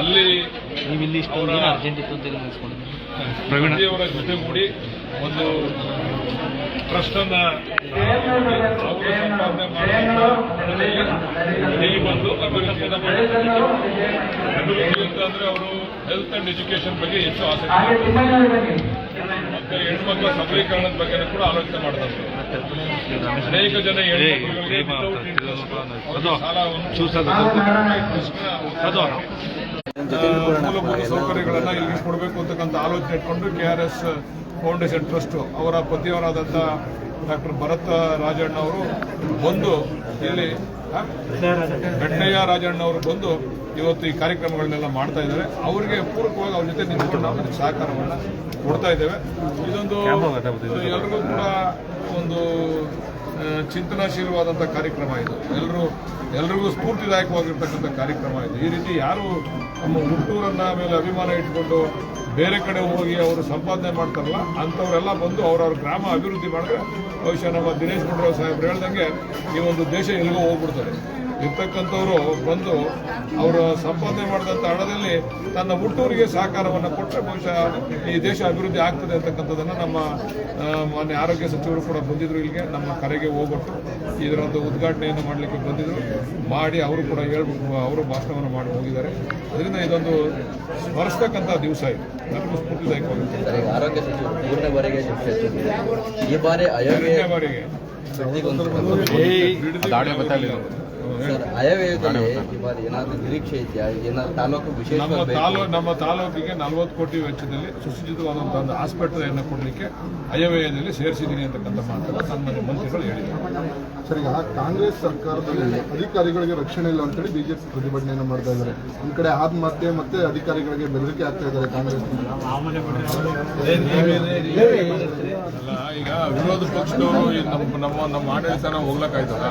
ಅಲ್ಲಿ ನೀವಿಲ್ಲಿ ಅರ್ಜೆಂಟ್ ಇತ್ತು ಅಂತ ಜೊತೆ ಜೊತೆಗೂಡಿ ಒಂದು ಟ್ರಸ್ಟ್ ಅನ್ನ ಅವರು ಸಂಪಾದನೆ ಬಂದು ಅಭಿವೃದ್ಧಿಯನ್ನ ಮಾಡಿದ್ದಾರೆ. ಅಭಿವೃದ್ಧಿ ಅಂತಂದ್ರೆ ಅವರು ಹೆಲ್ತ್ ಅಂಡ್ ಎಜುಕೇಶನ್ ಬಗ್ಗೆ ಹೆಚ್ಚು ಆಸಕ್ತಿ ಮಾಡ್ತಾರೆ. ಮತ್ತೆ ಹೆಣ್ಮಕ್ಳ ಸಬಲೀಕರಣದ ಬಗ್ಗೆ ಕೂಡ ಆಲೋಚನೆ ಮಾಡಿದಂತೆ ಅನೇಕ ಜನ ಹೆಣ್ಮಕ್ಳುಗಳಿಗೆ ಪ್ರೇಮ ಮೂಲಭೂತ ಸೌಕರ್ಯಗಳನ್ನ ಇಲ್ಲಿ ಕೊಡಬೇಕು ಅಂತಕ್ಕಂಥ ಆಲೋಚನೆ ಇಟ್ಕೊಂಡು K R S foundation trust ಅವರ ಪತಿಯವರಾದಂಥ ಡಾಕ್ಟರ್ ಭರತ್ ರಾಜಣ್ಣ ಅವರು ಬಂದು ಇಲ್ಲಿ ಘಟ್ಟಯ್ಯ ಗಡ್ಡಯ್ಯ ರಾಜಣ್ಣ ಅವರು ಬಂದು ಇವತ್ತು ಈ ಕಾರ್ಯಕ್ರಮಗಳನ್ನೆಲ್ಲ ಮಾಡ್ತಾ ಇದ್ದಾರೆ. ಅವರಿಗೆ ಪೂರಕವಾಗಿ ಅವ್ರ ಜೊತೆ ನಿಂತ್ಕೊಂಡು ನಾವು ಅದಕ್ಕೆ ಸಹಕಾರವನ್ನು ಕೊಡ್ತಾ ಇದ್ದೇವೆ. ಇದೊಂದು ಎಲ್ರಿಗೂ ಕೂಡ ಒಂದು ಚಿಂತನಾಶೀಲವಾದಂಥ ಕಾರ್ಯಕ್ರಮ ಇದು. ಎಲ್ಲರೂ ಎಲ್ರಿಗೂ ಸ್ಫೂರ್ತಿದಾಯಕವಾಗಿರ್ತಕ್ಕಂಥ ಕಾರ್ಯಕ್ರಮ ಇದು. ಈ ರೀತಿ ಯಾರು ನಮ್ಮ ಹುಟ್ಟೂರನ್ನ ಮೇಲೆ ಅಭಿಮಾನ ಇಟ್ಕೊಂಡು ಬೇರೆ ಕಡೆ ಹೋಗಿ ಅವರು ಸಂಪಾದನೆ ಮಾಡ್ತಾರಲ್ಲ, ಅಂಥವರೆಲ್ಲ ಬಂದು ಅವರವ್ರ ಗ್ರಾಮ ಅಭಿವೃದ್ಧಿ ಮಾಡಿದ್ರೆ, ಬಹುಶಃ ನಮ್ಮ ದಿನೇಶ್ ಗುಂಡೂರಾವ್ ಸಾಹೇಬ್ರು ಹೇಳ್ದಂಗೆ ಈ ಒಂದು ದೇಶ ಎಲ್ಲಿಗೋ ಹೋಗ್ಬಿಡ್ತಾರೆ. ಇರ್ತಕ್ಕಂಥವ್ರು ಬಂದು ಅವರು ಸಂಪಾದನೆ ಮಾಡಿದಂಥ ಹಣದಲ್ಲಿ ತನ್ನ ಹುಟ್ಟೂರಿಗೆ ಸಹಕಾರವನ್ನು ಕೊಟ್ಟರೆ ಬಹುಶಃ ಈ ದೇಶ ಅಭಿವೃದ್ಧಿ ಆಗ್ತದೆ ಅಂತಕ್ಕಂಥದ್ದನ್ನು ನಮ್ಮ ಮಾನ್ಯ ಆರೋಗ್ಯ ಸಚಿವರು ಕೂಡ ಬಂದಿದ್ರು ಇಲ್ಲಿಗೆ ನಮ್ಮ ಕರೆಗೆ ಹೋಗ್ಬಿಟ್ಟು ಇದರ ಒಂದು ಉದ್ಘಾಟನೆಯನ್ನು ಮಾಡಲಿಕ್ಕೆ ಬಂದಿದ್ರು. ಮಾಡಿ ಅವರು ಕೂಡ ಹೇಳ್ಬೇಕು ಅವರು ಭಾಷಣವನ್ನು ಮಾಡಿ ಹೋಗಿದ್ದಾರೆ. ಅದರಿಂದ ಇದೊಂದು ಸ್ಮರಿಸ್ತಕ್ಕಂಥ ದಿವಸ ಇದು. ನನಗೂ ಸ್ಫೂರ್ತಿದಾಯಕವಾಗಿರ್ತದೆ ಆರೋಗ್ಯ ಸಚಿವರು ಈ ಬಾರಿ ಅಯೋಧ್ಯೆ ಬಾರಿಗೆ. ಸರ್ ಅಯವ್ಯಯದಲ್ಲಿ ಈ ಬಾರಿ ಏನಾದ್ರು ನಿರೀಕ್ಷೆ ಇದೆಯಾ? ತಾಲೂಕು ನಮ್ಮ ವಿಶೇಷವಾಗಿ ನಮ್ಮ ತಾಲೂಕಿಗೆ ನಲವತ್ತು ಕೋಟಿ ವೆಚ್ಚದಲ್ಲಿ ಸುಸಜ್ಜಿತವಾದಂತಹ ಒಂದು ಆಸ್ಪತ್ರೆಯನ್ನು ಕೊಡಲಿಕ್ಕೆ ಅಯವ್ಯಯದಲ್ಲಿ ಸೇರಿಸಿದ್ದೀನಿ ಅಂತಕ್ಕಂಥ ಮಾತನ್ನು ಸನ್ಮಾನ್ಯ ಮಂತ್ರಿಗಳು ಹೇಳಿದ್ದಾರೆ. ಸರ್ ಈಗ ಕಾಂಗ್ರೆಸ್ ಸರ್ಕಾರದಲ್ಲಿ ಅಧಿಕಾರಿಗಳಿಗೆ ರಕ್ಷಣೆ ಇಲ್ಲ ಅಂತೇಳಿ ಬಿಜೆಪಿ ಪ್ರತಿಭಟನೆಯನ್ನು ಮಾಡ್ತಾ ಇದ್ದಾರೆ. ಈ ಕಡೆ ಆತ್ಮಹತ್ಯೆ ಮತ್ತೆ ಅಧಿಕಾರಿಗಳಿಗೆ ಬೆದರಿಕೆ ಆಗ್ತಾ ಇದ್ದಾರೆ ಕಾಂಗ್ರೆಸ್. ಅಲ್ಲ ಈಗ ವಿರೋಧ ಪಕ್ಷದವರು ನಮ್ಮ ನಮ್ಮ ನಮ್ಮ ಆಡಳಿತನ ಹೋಗ್ಲಕ್ಕಾಯ್ತದ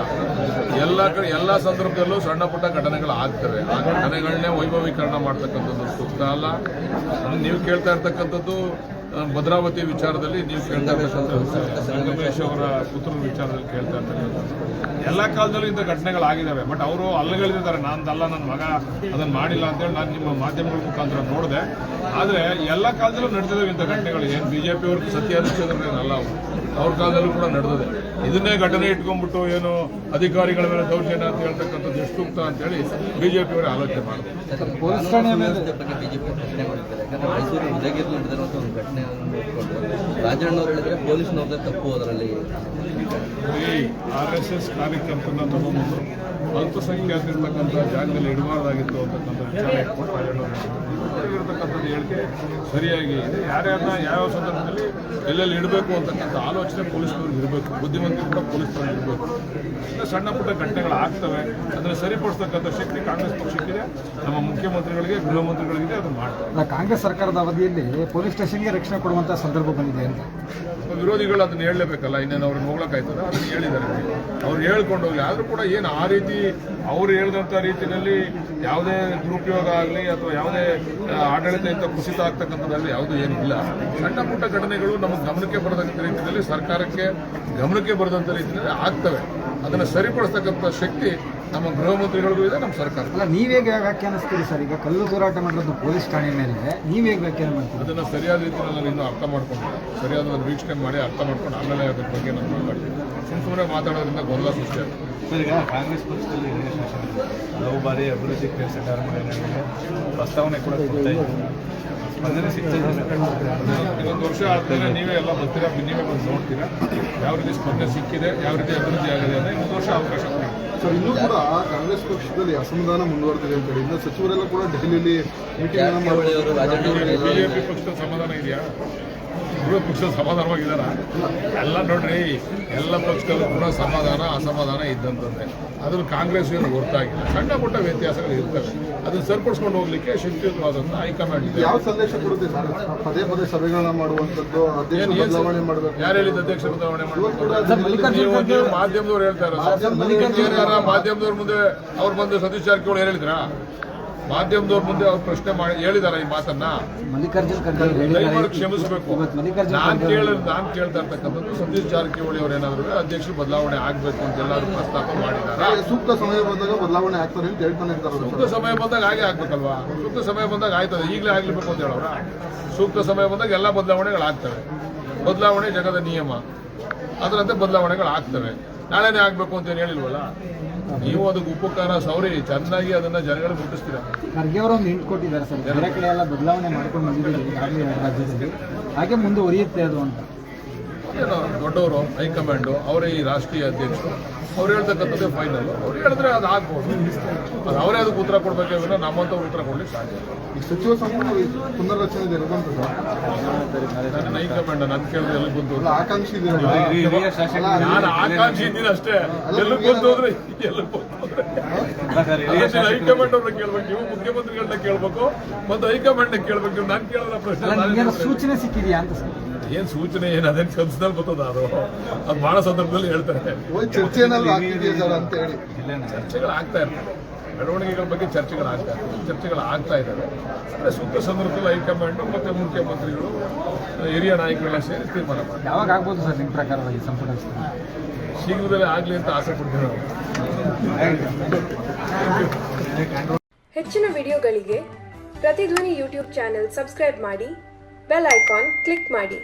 ಎಲ್ಲ ಕಡೆ ಎಲ್ಲ ಸಂದರ್ಭದಲ್ಲೂ ಸಣ್ಣ ಪುಟ್ಟ ಘಟನೆಗಳು ಆಗ್ತವೆ. ಆ ಘಟನೆಗಳನ್ನೇ ವೈಭವೀಕರಣ ಮಾಡ್ತಕ್ಕಂಥದ್ದು ಸೂಕ್ತ ಅಲ್ಲ. ನೀವು ಕೇಳ್ತಾ ಇರ್ತಕ್ಕಂಥದ್ದು ಭದ್ರಾವತಿ ವಿಚಾರದಲ್ಲಿ ನೀವು ಕೇಳ್ತಾ ಸಂಗಮೇಶ್ ಅವರ ಪುತ್ರರ ವಿಚಾರದಲ್ಲಿ ಕೇಳ್ತಾ ಇರ್ತಕ್ಕಂಥದ್ದು. ಎಲ್ಲ ಕಾಲದಲ್ಲೂ ಇಂಥ ಘಟನೆಗಳಾಗಿದ್ದಾವೆ ಬಟ್ ಅವರು ಅಲ್ಲಗಳಿದ್ದಾರೆ. ನಂದಲ್ಲ ನನ್ನ ಮಗ ಅದನ್ನ ಮಾಡಿಲ್ಲ ಅಂತೇಳಿ ನಾನು ನಿಮ್ಮ ಮಾಧ್ಯಮಗಳ ಮುಖಾಂತರ ನೋಡಿದೆ. ಆದರೆ ಎಲ್ಲ ಕಾಲದಲ್ಲೂ ನಡೆದಿದ್ದಾವೆ ಇಂಥ ಘಟನೆಗಳು. ಏನು ಬಿಜೆಪಿ ಅವ್ರಿಗೆ ಸತ್ಯ ಅನಿಸೋದ್ರೇನಲ್ಲ ಅವು ಅವ್ರ ಕಾಲದಲ್ಲೂ ಕೂಡ ನಡೆದಿದೆ. ಇದನ್ನೇ ಘಟನೆ ಇಟ್ಕೊಂಡ್ಬಿಟ್ಟು ಏನು ಅಧಿಕಾರಿಗಳ ಮೇಲೆ ದೌರ್ಜನ್ಯ ಅಂತ ಹೇಳ್ತಕ್ಕಂಥದ್ದು ಎಷ್ಟು ಸೂಕ್ತ ಅಂತೇಳಿ ಬಿಜೆಪಿ ಅವರೇ ಆಲೋಚನೆ ಮಾಡಿದ್ರು. ಪೊಲೀಸ್ ಮಾಡಿದ್ದಾರೆ ರಾಜಣ್ಣವ್ರು ತಪ್ಪು ಅದರಲ್ಲಿ. ಈ ಆರ್ ಎಸ್ ಎಸ್ ಕಾರ್ಯಕರ್ತನ ತಗೊಂಡ್ಬಂದು ಅಲ್ಪಸಂಖ್ಯಾತರಿರ್ತಕ್ಕಂಥ ಜಾಗದಲ್ಲಿ ಇಡಬಾರ್ದಾಗಿತ್ತು ಅಂತಕ್ಕಂಥ ವಿಚಾರ ಇಟ್ಕೊಂಡು ಇರತಕ್ಕಂಥದ್ದು ಹೇಳಿಕೆ ಸರಿಯಾಗಿ ಇದೆ. ಯಾರ್ಯಾರನ್ನ ಯಾವ ಸಂದರ್ಭದಲ್ಲಿ ಎಲ್ಲೆಲ್ಲಿ ಇಡಬೇಕು ಅಂತಕ್ಕಂಥ ಆಲೋಚನೆ ಪೊಲೀಸ್ನವ್ರಿಗೆ ಇರಬೇಕು. ಬುದ್ಧಿವಂತಿಕೆ ಕೂಡ ಪೊಲೀಸ್ನವ್ರಿಗೆ ಇರಬೇಕು. ಸಣ್ಣ ಪುಟ್ಟ ಘಟನೆಗಳು ಆಗ್ತವೆ ಅದನ್ನು ಸರಿಪಡಿಸ್ತಕ್ಕಂಥ ಶಕ್ತಿ ಕಾಂಗ್ರೆಸ್ ಪಕ್ಷಕ್ಕಿದೆ ನಮ್ಮ ಮುಖ್ಯಮಂತ್ರಿಗಳಿಗೆ ಗೃಹ ಮಂತ್ರಿಗಳಿಗೆ ಅದು ಮಾಡ್ತಾರೆ ಕಾಂಗ್ರೆಸ್ ಸರ್ಕಾರದ ಅವಧಿಯಲ್ಲಿ ಪೊಲೀಸ್ ಸ್ಟೇಷನ್ಗೆ ರಕ್ಷಣೆ ಕೊಡುವಂತ ಸಂದರ್ಭ ಬಂದಿದೆ ಅಂತ. ವಿರೋಧಿಗಳು ಅದನ್ನ ಹೇಳಲೇಬೇಕಲ್ಲ ಇನ್ನೇನು ಅವ್ರನ್ನ ಹೋಗ್ಲಕ್ಕಾಯ್ತದ ಅದನ್ನ ಹೇಳಿದ್ದಾರೆ. ಅವ್ರು ಹೇಳ್ಕೊಂಡು ಹೋಗಿ ಆದ್ರೂ ಕೂಡ ಏನು ಆ ರೀತಿ ಅವ್ರು ಹೇಳಿದಂಥ ರೀತಿಯಲ್ಲಿ ಯಾವುದೇ ದುರುಪಯೋಗ ಆಗಲಿ ಅಥವಾ ಯಾವುದೇ ಆಡಳಿತ ಇಂಥ ಕುಸಿತ ಆಗ್ತಕ್ಕಂಥದ್ದಲ್ಲಿ ಯಾವುದೂ ಏನಿಲ್ಲ ಸಣ್ಣ ಪುಟ್ಟ ಘಟನೆಗಳು ನಮಗೆ ಗಮನಕ್ಕೆ ಬರದಂಥ ರೀತಿಯಲ್ಲಿ ಸರ್ಕಾರಕ್ಕೆ ಗಮನಕ್ಕೆ ಬರದಂಥ ರೀತಿಯಲ್ಲಿ ಆಗ್ತವೆ. ಅದನ್ನು ಸರಿಪಡಿಸ್ತಕ್ಕಂಥ ಶಕ್ತಿ ನಮ್ಮ ಗೃಹ ಮಂತ್ರಿಗಳಿಗೂ ಇದೆ ನಮ್ಮ ಸರ್ಕಾರ ಅಲ್ಲ ನೀವೇಗೆ ವ್ಯಾಖ್ಯಾನಿಸ್ತೀರಿ ಸರ್? ಈಗ ಕಲ್ಲು ತೂರಾಟ ಮಾಡಿರೋದು ಪೊಲೀಸ್ ಠಾಣೆ ಮೇಲೆ ನೀವೇಗೆ ವ್ಯಾಖ್ಯಾನ ಮಾಡ್ತೀರಿ? ಅದನ್ನು ಸರಿಯಾದ ರೀತಿಯಲ್ಲಿ ನಾನು ಇನ್ನೂ ಅರ್ಥ ಮಾಡ್ಕೊಂಡು ಸರಿಯಾದ ಒಂದು ವೀಕ್ಷಣೆ ಮಾಡಿ ಅರ್ಥ ಮಾಡ್ಕೊಂಡು ಆಮೇಲೆ ಅದ್ರ ಬಗ್ಗೆ ನಾನು ಮಾತಾಡ್ತೀನಿ. ಸುಮ್ಮ ಸುಮ್ಮನೆ ಮಾತಾಡೋದ್ರಿಂದ ಗೊಂದಲ ಸೃಷ್ಟಿ ಆಗುತ್ತೆ. ಸರ್ ಈಗ ಕಾಂಗ್ರೆಸ್ ಪಕ್ಷದಲ್ಲಿ ಹಲವು ಬಾರಿ ಅಭಿವೃದ್ಧಿ ಕೆಲಸ ಕಾರ್ಯಕ್ರಮಗಳಿಗೆ ಪ್ರಸ್ತಾವನೆ ಕೂಡ ಕೊಡ್ತಾ ಸ್ಪಂದನೆ ಇನ್ನೊಂದು ವರ್ಷ ಆದ್ಮೇಲೆ ನೀವೇ ಎಲ್ಲ ಬರ್ತೀರಾ? ನೀವೇ ಬಂದು ನೋಡ್ತೀರಾ? ಯಾವ ರೀತಿ ಸ್ಪಂದನೆ ಸಿಕ್ಕಿದೆ ಯಾವ ರೀತಿ ಅಭಿವೃದ್ಧಿ ಆಗಿದೆ ಅಂದರೆ ಇನ್ನೊಂದು ವರ್ಷ ಅವಕಾಶ ಕೊಡಿ. ಸರ್ ಇನ್ನೂ ಕೂಡ ಕಾಂಗ್ರೆಸ್ ಪಕ್ಷದಲ್ಲಿ ಅಸಮಾಧಾನ ಮುಂದುವರೆದಿದೆ ಅಂತ ಹೇಳಿ. ಇನ್ನು ಸಚಿವರೆಲ್ಲ ಕೂಡ ಡೆಹಲಿಯಲ್ಲಿ ಮೀಟಿಂಗ್ ಬಿಜೆಪಿ ಪಕ್ಷದ ಸಮಾಧಾನ ಇದೆಯಾ? ವಿರೋಧ ಪಕ್ಷ ಸಮಾಧಾನವಾಗಿದ್ದಾರ? ಎಲ್ಲ ನೋಡ್ರಿ ಎಲ್ಲ ಪಕ್ಷಗಳು ಕೂಡ ಸಮಾಧಾನ ಅಸಮಾಧಾನ ಇದ್ದಂತಂದ್ರೆ ಅದ್ರಲ್ಲಿ ಕಾಂಗ್ರೆಸ್ ಏನು ಹೊರತಾಗಿಲ್ಲ. ಸಣ್ಣ ಪುಟ್ಟ ವ್ಯತ್ಯಾಸಗಳು ಇರ್ತವೆ. ಅದನ್ನ ಸರಿಪಡಿಸ್ಕೊಂಡು ಹೋಗ್ಲಿಕ್ಕೆ ಶಕ್ತಿಯುತವಾದಂಥ ಹೈಕಮಾಂಡ್ ಇದೆ. ಯಾವ ಸಂದೇಶ ಕೊಡುತ್ತೆ ಸರ್? ಪದೇ ಪದೇ ಸಭೆಗಳನ್ನ ಮಾಡುವಂಥದ್ದು ಅಧ್ಯಕ್ಷ ಏನ್- ಏನ್ ಬದಲಾವಣೆ ಮಾಡಬೇಕು? ಯಾರು ಹೇಳಿದ ಅಧ್ಯಕ್ಷ ಬದಲಾವಣೆ ಮಾಡಬೇಕು? ಮಾಧ್ಯಮದವ್ರು ಹೇಳ್ತಾರೆ ಏನಾರ ಮಾಧ್ಯಮದವ್ರ ಮುಂದೆ ಅವ್ರ ಬಂದು ಸತೀಶ್ ಜಾರಕಿಹೊಳಿ ಏನ್ ಹೇಳಿದ್ರ? ಮಾಧ್ಯಮದವ್ರ ಮುಂದೆ ಅವ್ರು ಪ್ರಶ್ನೆ ಮಾಡಿ ಹೇಳಿದಾರ ಈ ಮಾತನ್ನ. ದಯಮಾಡಿ ಕ್ಷಮಿಸಬೇಕು. ನಾನ್ ಕೇಳ ನಾನ್ ಕೇಳ್ತಾ ಇರ್ತಕ್ಕಂಥದ್ದು ಸತೀಶ್ ಜಾರಕಿಹೊಳಿ ಅವ್ರು ಏನಾದ್ರು ಅಧ್ಯಕ್ಷರು ಬದಲಾವಣೆ ಆಗ್ಬೇಕು ಅಂತ ಎಲ್ಲರೂ ಪ್ರಸ್ತಾಪ ಮಾಡಿದ್ದಾರೆ ಸೂಕ್ತ ಸಮಯ ಬಂದಾಗ ಬದಲಾವಣೆ ಆಗ್ತಾರೆ ಅಂತ ಹೇಳ್ತಾನೆ ಇರ್ತಾರೆ. ಸೂಕ್ತ ಸಮಯ ಬಂದಾಗ ಹಾಗೆ ಆಗ್ಬೇಕಲ್ವಾ? ಸೂಕ್ತ ಸಮಯ ಬಂದಾಗ ಆಯ್ತದೆ. ಈಗಲೇ ಆಗ್ಲಿಬೇಕು ಅಂತ ಹೇಳೋರ ಸೂಕ್ತ ಸಮಯ ಬಂದಾಗ ಎಲ್ಲ ಬದಲಾವಣೆಗಳಾಗ್ತವೆ. ಬದಲಾವಣೆ ಜಗದ ನಿಯಮ. ಅದರಂತೆ ಬದಲಾವಣೆಗಳು ಆಗ್ತವೆ ನಾಳೆನೇ ಆಗ್ಬೇಕು ಅಂತ ಏನು ಹೇಳಿಲ್ವಲ್ಲ? ನೀವು ಅದಕ್ಕೆ ಉಪಕಾರ ಸೌರಿ, ಚೆನ್ನಾಗಿ ಅದನ್ನ ಜನಗಳಿಗೆ ಮುಟ್ಟಿಸ್ತೀರ ಖರ್ಗೆ ಒಂದು ಹಿಂಟ್ ಕೊಟ್ಟಿದ್ದಾರೆ ಸರ್. ಕಡೆ ಎಲ್ಲ ಬದಲಾವಣೆ ಮಾಡ್ಕೊಂಡು ಬಂದಿದ್ದೀವಿ ಹಾಗೆ ಮುಂದುವರಿಯುತ್ತೆ ಅದು ಅಂತ. ದೊಡ್ಡವರು ಹೈಕಮಾಂಡು ಅವರೇ ಈ ರಾಷ್ಟ್ರೀಯ ಅಧ್ಯಕ್ಷರು. ಅವ್ರು ಹೇಳ್ತಕ್ಕಂಥದ್ದೇ ಫೈನಲ್ ಅವ್ರು ಹೇಳಿದ್ರೆ ಅದು ಆಗ್ಬೋದು. ಅದು ಅವರೇ ಅದಕ್ಕೆ ಉತ್ತರ ಕೊಡ್ಬೇಕೇ ವಿನ ನಮ್ಮಂಥವ್ರು ಉತ್ತರ ಕೊಡ್ಲಿಕ್ಕೆ ಸಾಧ್ಯ. ಈ ಸಚಿವ ಸಂಪುಟ ಪುನರ್ರಚನೆ ನನ್ನ ಹೈಕಮಾಂಡ್ ನನ್ನ ಕೇಳಿದ್ರೆ ಎಲ್ಲಿ ಬಂತು? ಆಕಾಂಕ್ಷಿ ನಾನು ಆಕಾಂಕ್ಷಿ ಇದ್ದೀನಿ ಅಷ್ಟೇ. ಎಲ್ಲಿ ಬಂತು ಅಂದ್ರೆ ಎಲ್ಲ ಬಂತು ಹೈಕಮಾಂಡ್ ಅವ್ರನ್ನ ಕೇಳ್ಬೇಕು. ನೀವು ಮುಖ್ಯಮಂತ್ರಿಗಳನ್ನ ಕೇಳ್ಬೇಕು. ಮತ್ತೆ ಹೈಕಮಾಂಡ್ ಕೇಳ್ಬೇಕು. ನೀವು ನಾನು ಕೇಳಿದ ಪ್ರಶ್ನೆ ಸೂಚನೆ ಸಿಕ್ಕಿದೆಯಾ ಅಂತ ಸರ್? ಏನ್ ಸೂಚನೆ ಏನ್ ಅದೇನ್ ಕನ್ಸದಲ್ಲಿ ಬರ್ತದ ಅದು? ಅದು ಬಹಳ ಸಂದರ್ಭದಲ್ಲಿ ಹೇಳ್ತಾರೆ. ಹೋಗಿ ಚರ್ಚೆ ಏನಾದ್ರು ಆಗ್ತಿದೆಯಾ ಸರ್ ಅಂತ ಹೇಳಿ. ಚರ್ಚೆಗಳು ಆಗ್ತಾ ಇರ್ತವೆ. ಬೆಳವಣಿಗೆಗಳ ಬಗ್ಗೆ ಚರ್ಚೆಗಳು ಆಗ್ತಾ ಇರ್ತವೆ. ಚರ್ಚೆಗಳು ಆಗ್ತಾ ಇದ್ದಾವೆ. ಅಂದ್ರೆ ಸೂಕ್ತ ಸಂದರ್ಭದಲ್ಲಿ ಹೈಕಮಾಂಡ್ ಮತ್ತೆ ಮುಖ್ಯಮಂತ್ರಿಗಳು ಹಿರಿಯ ನಾಯಕರೆಲ್ಲ ಸೇರಿ ತೀರ್ಮಾನ ಮಾಡ್ತಾರೆ. ಯಾವಾಗ ಆಗ್ಬೋದು ಸರ್ ನಿಮ್ಮ ಪ್ರಕಾರವಾಗಿ ಸಂಪುಟ? ಶೀಘ್ರದಲ್ಲೇ ಆಗ್ಲಿ ಅಂತ ಆಸೆ ಪಡ್ತೀವಿ ನಾವು ಹೆಚ್ಚಿನ ವಿಡಿಯೋಗಳಿಗೆ ಪ್ರತಿಧ್ವನಿ ಯೂಟ್ಯೂಬ್ ಚಾನೆಲ್ ಸಬ್ಸ್ಕ್ರೈಬ್ ಮಾಡಿ ಬೆಲ್ ಐಕಾನ್ ಕ್ಲಿಕ್ ಮಾಡಿ.